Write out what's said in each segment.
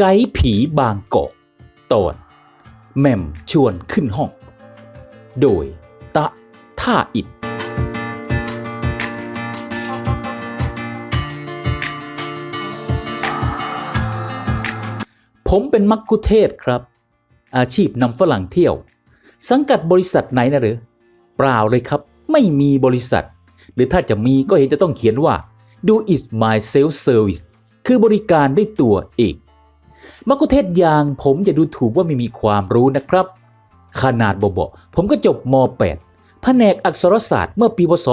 ไกด์ผีบางกอกตอนแม่มชวนขึ้นห้อง โดยตะท่าอิดผมเป็นมักคุเทศครับ อาชีพนำฝรั่งเที่ยว สังกัดบริษัทไหนนะหรือ เปล่าเลยครับ ไม่มีบริษัท หรือถ้าจะมีก็เห็นจะต้องเขียนว่า do it my self service คือบริการด้วยตัวเอง มักคุเทศอย่างผมจะดูถูกว่าไม่มีความรู้นะครับ ขนาดบอๆผมก็จบม .8 แผนกอักษรศาสตร์เมื่อปีพศ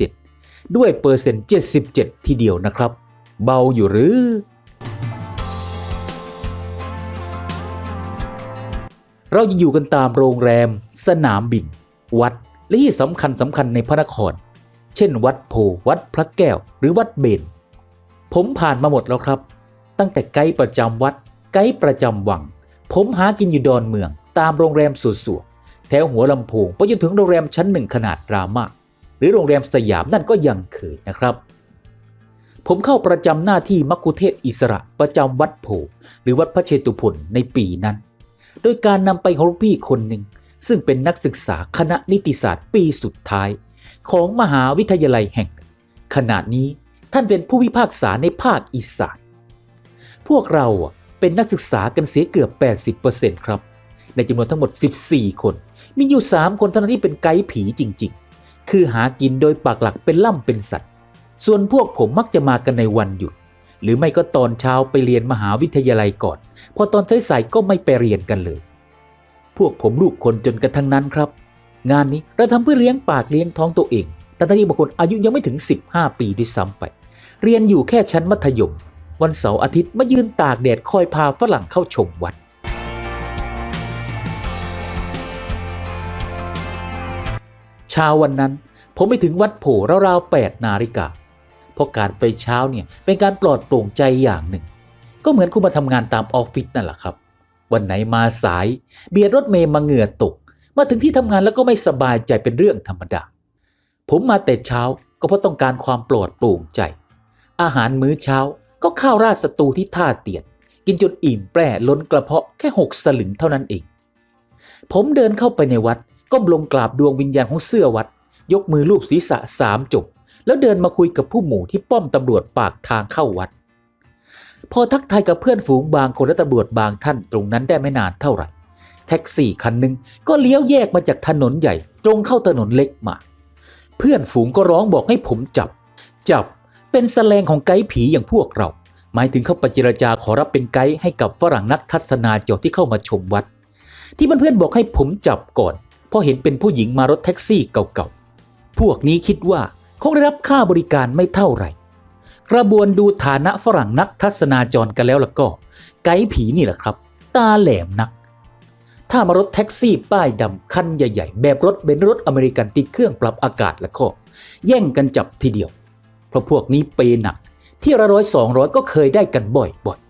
2497 ด้วยเปอร์เซ็นต์77 ทีเดียวนะครับ เบาอยู่หรือ เราจะอยู่กันตามโรงแรม สนามบิน วัด และที่สำคัญสำคัญในพระนคร เช่น วัดโพ วัดพระแก้ว หรือวัดเบญผมผ่านมาหมดแล้วครับ ตั้งแต่ไกด์ประจำวัด ไกด์ประจำวัง ผมหากินอยู่ดอนเมือง ตามโรงแรมสวยๆแถวหัวลำโพงไปจนถึงโรงแรมชั้นหนึ่งขนาดรามาหรือโรงแรมสยามนั่นก็ยังเคยนะครับ ผมเข้าประจำหน้าที่มักคุเทศอิสระประจำวัดโพหรือวัดพระเชตุพนในปีนั้น โดยการนำไปของพี่คนหนึ่ง ซึ่งเป็นนักศึกษาคณะนิติศาสตร์ปีสุดท้าย ของมหาวิทยาลัยแห่งหนึ่งขณะนี้ท่านเป็นผู้พิพากษาในภาคอีสาน พวกเราเป็นนักศึกษากันเสียเกือบ 80%ครับ ในจำนวนทั้งหมด 14 คน มีอยู่ 3 คนเท่านั้นที่เป็นไกด์ผีจริง ๆ คือหากินโดยปากหลักเป็นล่ำเป็นสัตว์ ส่วนพวกผมมักจะมากันในวันหยุด หรือไม่ก็ตอนเช้าไปเรียนมหาวิทยาลัยก่อน พอตอนสายๆก็ไม่ไปเรียนกันเลย พวกผมลูกคนจนกันทั้งนั้นครับ งานนี้เราทำเพื่อเลี้ยงปากเลี้ยงท้องตัวเองแต่ที่บางคนอายุยังไม่ถึง 15 ปีด้วยซ้ำไป เรียนอยู่แค่ชั้นมัธยม วันเสาร์อาทิตย์มายืนตากแดดคอยพาฝรั่งเข้าชมวัด เช้าวันนั้น ผมไปถึงวัดโพราวๆ8นาฬิกาเพราะการไปเช้าเนี่ยเป็นการปลอดโปร่งใจอย่างหนึ่ง ก็เหมือนคุณมาทำงานตามออฟฟิศนั่นแหละครับ วันไหนมาสาย เบียดรถเมย์มาเหงื่อตก มาถึงที่ทำงานแล้วก็ไม่สบายใจเป็นเรื่องธรรมดา ผมมาแต่เช้าก็เพราะต้องการความปลอดโปร่งใจ อาหารมื้อเช้า ก็ข้าวราดสตูที่ท่าเตียน กินจนอิ่มแปร่ล้นกระเพาะแค่หกสลึงเท่านั้นเอง ผมเดินเข้าไปในวัดก้มลงกราบดวงวิญญาณของเสื้อวัด ยกมือลูบศีรษะสามจบ แล้วเดินมาคุยกับผู้หมู่ที่ป้อมตำรวจปากทางเข้าวัด พอทักทายกับเพื่อนฝูงบางคนและตำรวจบางท่านตรงนั้นได้ไม่นานเท่าไหร่แท็กซี่คันหนึ่งก็เลี้ยวแยกมาจากถนนใหญ่ ตรงเข้าถนนเล็กมา เพื่อนฝูงก็ร้องบอกให้ผมจับ จับ เป็นแสลงของไกด์ผีอย่างพวกเรา หมายถึงเข้าปเจรจาขอรับเป็นไกด์ให้กับฝรั่งนักทัศนาจรที่เข้ามาชมวัด ที่เพื่อนๆบอกให้ผมจับก่อนเพราะเห็นเป็นผู้หญิงมารถแท็กซี่เก่าๆพวกนี้คิดว่าคงได้รับค่าบริการไม่เท่าไหร่ กระบวนดูฐานะฝรั่งนักทัศนาจรกันแล้วล่ะก็ ไกด์ผีนี่แหละครับ ตาแหลมนัก ถ้ามารถแท็กซี่ป้ายดำคันใหญ่ ๆ แบบรถเบนซ์รถอเมริกันติดเครื่องปรับอากาศละก็แย่งกันจับทีเดียว ราะพวกนี้เปยหนัก ที่ละร้อยสองร้อยก็เคยได้กันบ่อยๆ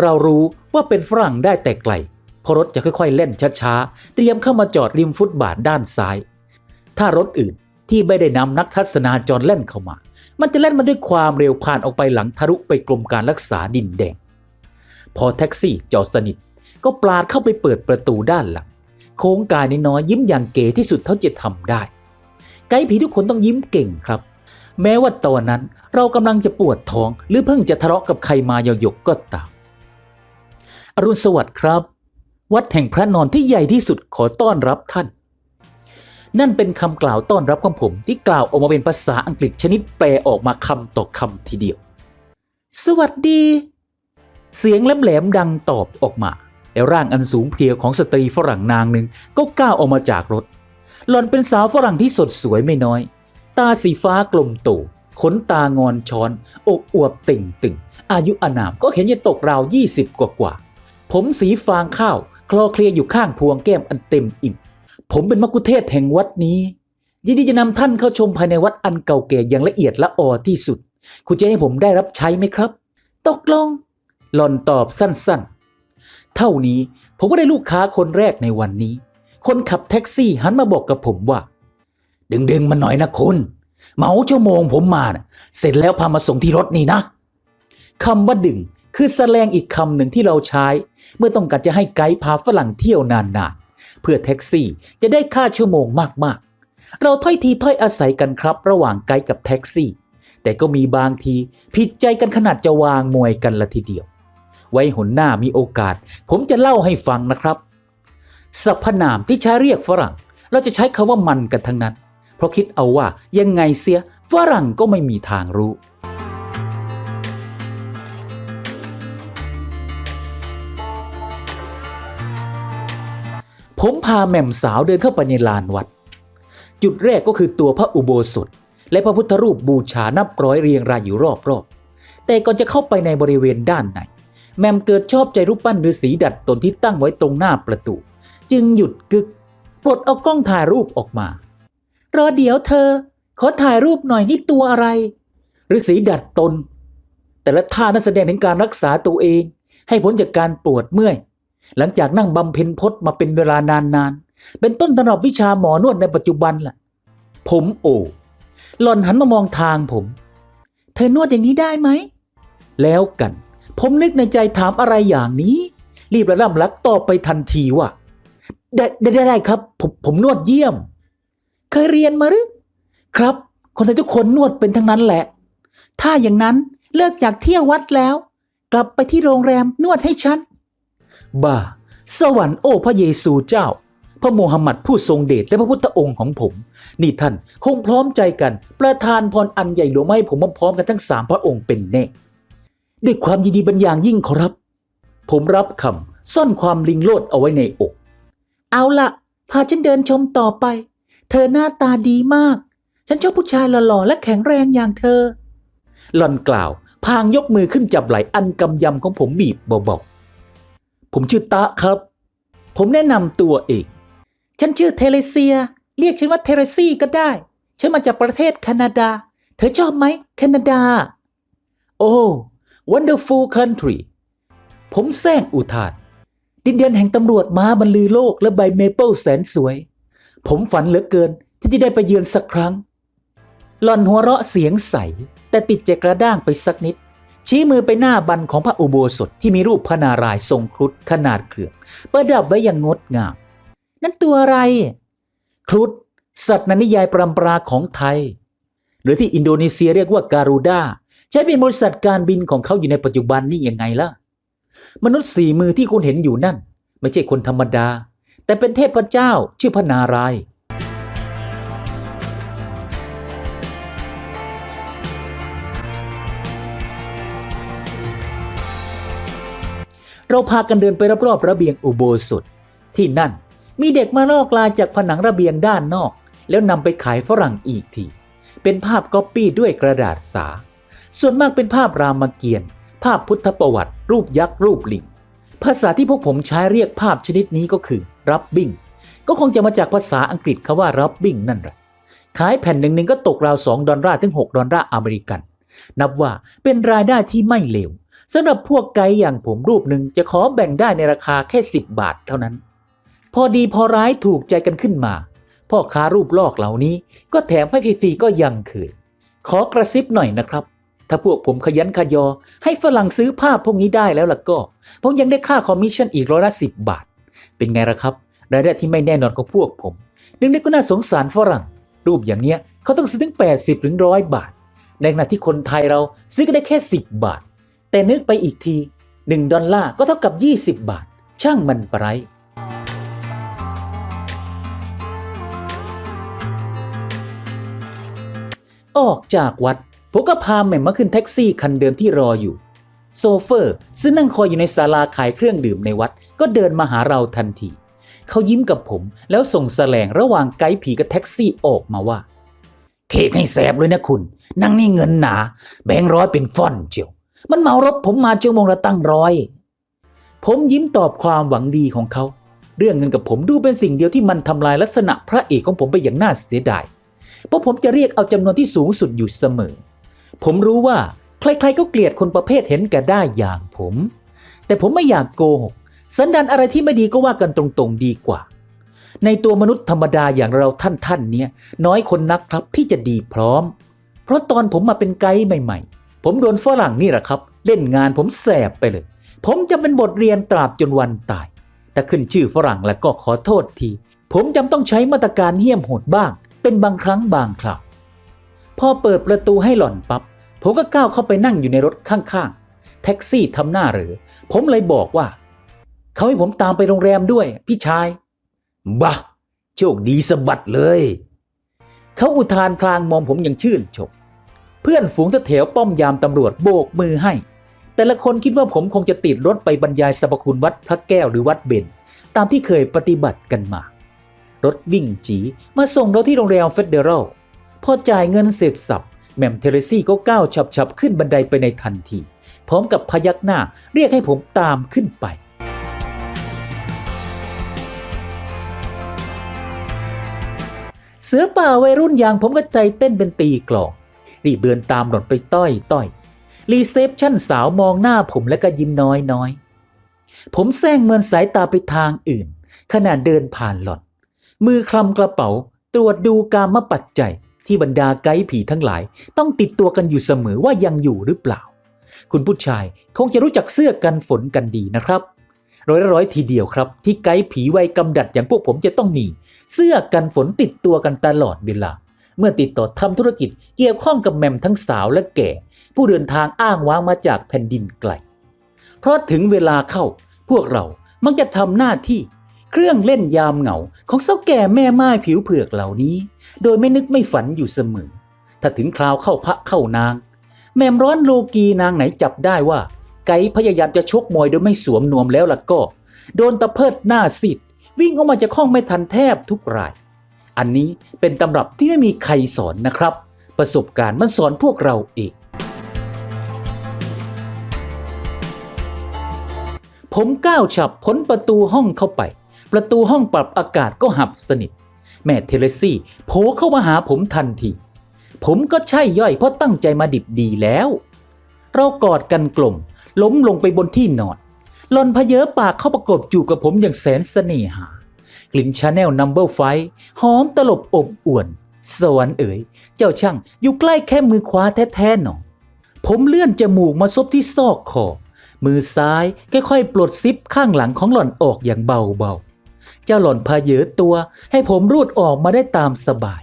เรารู้ว่าเป็นฝรั่งได้แต่ไกลเพราะรถจะค่อยๆเล่นช้าๆ เตรียมเข้ามาจอดริมฟุตบาทด้านซ้าย ถ้ารถอื่นที่ไม่ได้นำนักทัศนาจรเล่นเข้ามา มันจะเล่นมาด้วยความเร็วผ่านออกไปหลังทะลุไปกรมการรักษาดินแดง พอแท็กซี่จอดสนิทก็ปลาดเข้าไปเปิดประตูด้านหลัง โค้งกายน้อยๆยิ้มอย่างเก๋ที่สุดเท่าจะทำได้ ไกด์ผีทุกคนต้องยิ้มเก่งครับ แม้ว่าตอนนั้นเรากำลังจะปวดท้อง หรือเพิ่งจะทะเลาะกับใครมาหยกๆก็ตาม อรุณสวัสดิ์ครับ วัดแห่งพระนอนที่ใหญ่ที่สุดขอต้อนรับท่าน นั่นเป็นคำกล่าวต้อนรับของผมที่กล่าวออกมาเป็นภาษาอังกฤษชนิดแปลออกมาคำต่อคำทีเดียว สวัสดี เสียงแหลมๆดังตอบออกมา แล้วร่างอันสูงเพรียวของสตรีฝรั่งนางหนึ่งก็ก้าวออกมาจากรถ หล่อนเป็นสาวฝรั่งที่สดสวยไม่น้อย ตาสีฟ้ากลมโตขนตางอนช้อน อกอวบติ่งตึงอายุอานามก็เห็นจะตกราวยี่สิบกว่ากว่า ผมสีฟางข้าว คลอเคลียอยู่ข้างพวงแก้มอันเต็มอิ่ม ผมเป็นมกุเทศแห่งวัดนี้ ยินดีจะนำท่านเข้าชมภายในวัดอันเก่าแก่อย่างละเอียดละออที่สุด คุณจะให้ผมได้รับใช้ไหมครับ ตกลง หล่อนตอบสั้นๆ เท่านี้ผมก็ได้ลูกค้าคนแรกในวันนี้ คนขับแท็กซี่หันมาบอกกับผมว่า ดึงๆมันหน่อยนะคุณเหมาชั่วโมงผมมาน่ะเสร็จแล้วพามาส่งที่รถนี่นะคำว่าดึงคือแสลงอีกคำหนึ่งที่เราใช้ เมื่อต้องการจะให้ไกด์พาฝรั่งเที่ยวนานๆ เพื่อแท็กซี่จะได้ค่าชั่วโมงมากๆ เราถ้อยทีถ้อยอาศัยกันครับ ระหว่างไกด์กับแท็กซี่ แต่ก็มีบางทีผิดใจกันขนาดจะวางมวยกันละทีเดียว ไว้หนหน้ามีโอกาส ผมจะเล่าให้ฟังนะครับสรรพนามที่ใช้เรียกฝรั่ง เราจะใช้คำว่ามันกันทั้งนั้น เพราะคิดเอาว่ายังไงเสียฝรั่งก็ไม่มีทางรู้ ผมพาแม่มสาวเดินเข้าไปในลานวัด จุดแรกก็คือตัวพระอุโบสถ และพระพุทธรูปบูชานับร้อยเรียงรายอยู่รอบๆแต่ก่อนจะเข้าไปในบริเวณด้านใน แหม่มเกิดชอบใจรูปปั้นฤาษีดัดตนที่ตั้งไว้ตรงหน้าประตู จึงหยุดกึกปลดเอากล้องถ่ายรูปออกมา รอเดี๋ยวเธอ ขอถ่ายรูปหน่อยนี่ตัวอะไรฤาษีดัดตน แต่ละท่านั้นแสดงถึงการรักษาตัวเอง ให้พ้นจากการปวดเมื่อย หลังจากนั่งบำเพ็ญพจน์มาเป็นเวลานานๆ เป็นต้นตำรับวิชาหมอนวดในปัจจุบันล่ะ ผมโอหล่อนหันมามองทางผม เธอนวดอย่างนี้ได้ไหม แล้วกัน ผมนึกในใจถามอะไรอย่างนี้ รีบระล่ำลักตอบไปทันทีว่า ได้ได้ได้ครับ ผมผมนวดเยี่ยม เคยเรียนมาหรือ ครับ คนไทยทุกคนนวดเป็นทั้งนั้นแหละ ถ้าอย่างนั้นเลิกจากเที่ยววัดแล้ว กลับไปที่โรงแรมนวดให้ฉันบ้าสวรรค์โอ้พระเยซูเจ้า พระโมฮัมหมัดผู้ทรงเดชและพระพุทธองค์ของผม นี่ท่านคงพร้อมใจกัน ประทานพรอันใหญ่หลวงให้ผมพร้อมกันทั้งสามพระองค์เป็นแน่ ด้วยความยินดีบรรยางยิ่งขอรับ ผมรับคำซ่อนความลิงโลดเอาไว้ในอก เอาละพาฉันเดินชมต่อไป เธอหน้าตาดีมาก ฉันชอบผู้ชายหล่อๆและแข็งแรงอย่างเธอ หล่อนกล่าว พางยกมือขึ้นจับไหล่อันกำยำของผมบีบเบาๆผมชื่อตะครับ ผมแนะนำตัวเอง ฉันชื่อเทเลเซีย เรียกฉันว่าเทเรซี่ก็ได้ ฉันมาจากประเทศแคนาดา เธอชอบไหมแคนาดา โอ้ wonderful country ผมแซงอุทานดินแดนแห่งตำรวจม้าบรรลือโลกและใบเมเปิลแสนสวย ผมฝันเหลือเกินที่จะได้ไปเยือนสักครั้ง หล่อนหัวเราะเสียงใส แต่ติดใจกระด้างไปสักนิด ชี้มือไปหน้าบันของพระอุโบสถที่มีรูปพระนารายณ์ทรงครุฑขนาดเครือประดับไว้อย่างงดงาม นั่นตัวอะไร ครุฑสัตว์นนิยายปรำปราของไทย หรือที่อินโดนีเซียเรียกว่าการูดา ใช้เป็นบริษัทการบินของเขาอยู่ในปัจจุบันนี่ยังไงล่ะ มนุษย์สี่มือที่คุณเห็นอยู่นั่น ไม่ใช่คนธรรมดา แต่เป็นเทพเจ้าชื่อพระนารายณ์เราพากันเดินไปรอบๆระเบียงอุโบสถ ที่นั่นมีเด็กมาลอกลายจากผนังระเบียงด้านนอก แล้วนำไปขายฝรั่งอีกที เป็นภาพก๊อปปี้ด้วยกระดาษสา ส่วนมากเป็นภาพรามเกียรติ์ภาพพุทธประวัติ รูปยักษ์รูปลิง ภาษาที่พวกผมใช้เรียกภาพชนิดนี้ก็คือรับบิ้งก็คงจะมาจากภาษาอังกฤษคาว่ารับบิ้งนั่นแหละขายแผ่นหนึ่งหนึ่งก็ตกราว 2 ดอลลาร์ถึง 6 ดอลลาร์อเมริกัน นับว่าเป็นรายได้ที่ไม่เลวสำหรับพวกไกด์อย่างผมรูปหนึ่งจะขอแบ่งได้ในราคาแค่ 10 บาทเท่านั้น พอดีพอร้ายถูกใจกันขึ้นมา พ่อค้ารูปลอกเหล่านี้ก็แถมให้ฟรีๆก็ยังเคยขอกระซิบหน่อยนะครับ ถ้าพวกผมขยันขยอ ให้ฝรั่งซื้อภาพพวกนี้ได้แล้วล่ะก็ ผมยังได้ค่าคอมมิชชั่นอีกร้อยละสิบบาท เป็นไงล่ะครับ รายได้ที่ไม่แน่นอนของพวกผมนึกๆก็น่าสงสารฝรั่ง รูปอย่างเนี้ยเขาต้องซื้อถึง 80ถึงร้อยบาท ในขณะที่คนไทยเราซื้อก็ได้แค่ 10 บาท แต่นึกไปอีกที 1 ดอลลาร์ก็เท่ากับ 20 บาท ช่างมันไปไรออกจากวัด ผมก็พาแหม่มมาขึ้นแท็กซี่คันเดิมที่รออยู่ โซเฟอร์ซึ่งนั่งคอยอยู่ในศาลาขายเครื่องดื่มในวัด ก็เดินมาหาเราทันที เขายิ้มกับผมแล้วส่งแสลงระหว่างไกด์ผีกับแท็กซี่ออกมาว่า เคกให้แสบเลยนะคุณ นั่งนี่เงินหนา แบงร้อยเป็นฟ่อนเจียว มันเมารถผมมาชั่วโมงละตั้งร้อย ผมยิ้มตอบความหวังดีของเขา เรื่องเงินกับผมดูเป็นสิ่งเดียวที่มันทำลายลักษณะพระเอกของผมไปอย่างน่าเสียดาย เพราะผมจะเรียกเอาจำนวนที่สูงสุดอยู่เสมอ ผมรู้ว่าใครๆก็เกลียดคนประเภทเห็นแก่ได้อย่างผม แต่ผมไม่อยากโกหกสันดานอะไรที่ไม่ดีก็ว่ากันตรงๆดีกว่า ในตัวมนุษย์ธรรมดาอย่างเราท่านๆเนี่ยน้อยคนนักครับที่จะดีพร้อม เพราะตอนผมมาเป็นไกด์ใหม่ ๆ ผมโดนฝรั่งนี่แหละครับ เล่นงานผมแสบไปเลย ผมจะเป็นบทเรียนตราบจนวันตายแต่ขึ้นชื่อฝรั่งแล้วก็ขอโทษที ผมจำต้องใช้มาตรการเหี้ยมโหดบ้าง เป็นบางครั้งบางคราว พอเปิดประตูให้หล่อนปับ๊บผมก็ก้าวเข้าไปนั่งอยู่ในรถข้างๆ แท็กซี่ทำหน้าหรือ ผมเลยบอกว่า เขาให้ผมตามไปโรงแรมด้วย พี่ชายบ้าโชคดีสะบัดเลย เขาอุทานพลางมองผมอย่างชื่นชม เพื่อนฝูงแถวป้อมยามตำรวจโบกมือให้ แต่ละคนคิดว่าผมคงจะติดรถไปบรรยายสรรพคุณวัดพระแก้วหรือวัดเบญตามที่เคยปฏิบัติกันมา รถวิ่งจีมาส่งเราที่โรงแรมเฟดเดอรัล พอจ่ายเงินเสร็จสับแมมเทเรซี่ก็ก้าวฉับๆ ขึ้นบันไดไปในทันที พร้อมกับพยักหน้าเรียกให้ผมตามขึ้นไป เสือป่าวัยรุ่นอย่างผมก็ใจเต้นเป็นตีกลองรีบเดินตามหล่อนไปต้อยต้อยรีเซพชั่นสาวมองหน้าผมแล้วก็ยิ้มน้อยน้อยผมแซงเมินสายตาไปทางอื่น ขณะเดินผ่านหล่อน มือคลำกระเป๋า ตรวจดูการมปัจจัย ที่บรรดาไกด์ผีทั้งหลาย ต้องติดตัวกันอยู่เสมอว่ายังอยู่หรือเปล่า คุณผู้ชายคงจะรู้จักเสื้อกันฝนกันดีนะครับร้อยละร้อยทีเดียวครับ ที่ไกด์ผีวัยกำดัดอย่างพวกผมจะต้องมี เสื้อกันฝนติดตัวกันตลอดเวลา เมื่อติดต่อทำธุรกิจเกี่ยวข้องกับแมมทั้งสาวและแก่ ผู้เดินทางอ้างว้างมาจากแผ่นดินไกลเพราะถึงเวลาเข้าพวกเรามักจะทำหน้าที่ เครื่องเล่นยามเหงาของเจ้าแก่แม่ไม้ผิวเผือกเหล่านี้ โดยไม่นึกไม่ฝันอยู่เสมอ ถ้าถึงคราวเข้าพระเข้านาง แม่มร้อนโลกีนางไหนจับได้ว่า ไกด์พยายามจะชกมวยโดยไม่สวมนวมแล้วล่ะก็ โดนตะเพิดหน้าสิทธิ์วิ่งออกมาจากห้องไม่ทันแทบทุกราย อันนี้เป็นตำรับที่ไม่มีใครสอนนะครับ ประสบการณ์มันสอนพวกเราเองผมก้าวฉับพ้นประตูห้องเข้าไป ประตูห้องปรับอากาศก็หับสนิท แม่เทเลซี่โผล่เข้ามาหาผมทันที ผมก็ใช่ย่อยเพราะตั้งใจมาดิบดีแล้ว เรากอดกันกลม ล้มลงไปบนที่นอนหลอนพเยอปากเข้าประกบจูบกับผมอย่างแสนเสน่หากลิ่นชาแนลนัมเบอร์ไฟหอมตลบอบอวน สวรรค์เอ๋ย เจ้าช่างอยู่ใกล้แค่มือขวาแท้ๆหนอผมเลื่อนจมูกมาซบที่ซอกคอ มือซ้ายค่อยๆ ปลดซิปข้างหลังของหล่อนออกอย่างเบาๆ เจ้าหล่อนพาเหยอตัวให้ผมรูดออกมาได้ตามสบาย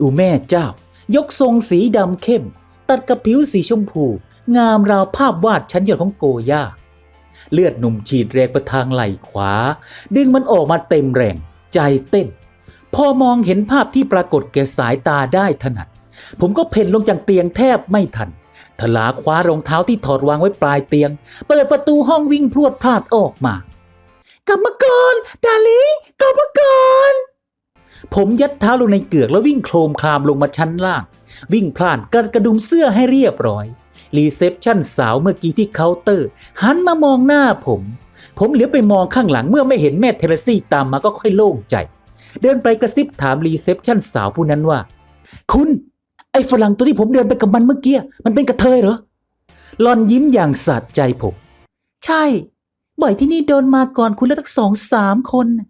อูแม่เจ้า ยกทรงสีดำเข้ม ตัดกับผิวสีชมพู งามราวภาพวาดชั้นยอดของโกย่า เลือดหนุ่มฉีดแรงไปทางไหล่ขวา ดึงมันออกมาเต็มแรง ใจเต้น พอมองเห็นภาพที่ปรากฏแก่สายตาได้ถนัด ผมก็เพ่นลงจากเตียงแทบไม่ทันทลาคว้ารองเท้าที่ถอดวางไว้ปลายเตียง เปิดประตูห้องวิ่งพรวดพลาดออกมา กลับมาก่อนดาลิงกลับมาก่อนผมยัดเท้าลงในเกือกแล้ววิ่งโคลมคลามลงมาชั้นล่าง วิ่งพลานกระกระดุมเสื้อให้เรียบร้อย รีเซพชั่นสาวเมื่อกี้ที่เคาน์เตอร์ หันมามองหน้าผม ผมเหลียวไปมองข้างหลังเมื่อไม่เห็นแม่เทเลซี่ตามมาก็ค่อยโล่งใจ เดินไปกระซิบถามรีเซพชั่นสาวผู้นั้นว่า คุณ ไอ้ฝรั่งตัวที่ผมเดินไปกับมันเมื่อกี้มันเป็นกระเทยเหรอหลอนยิ้มอย่างสะใจผม ใช่ บ่อยที่นี่โดนมาก่อนคุณแล้วตั้งสองสามคนน่ะ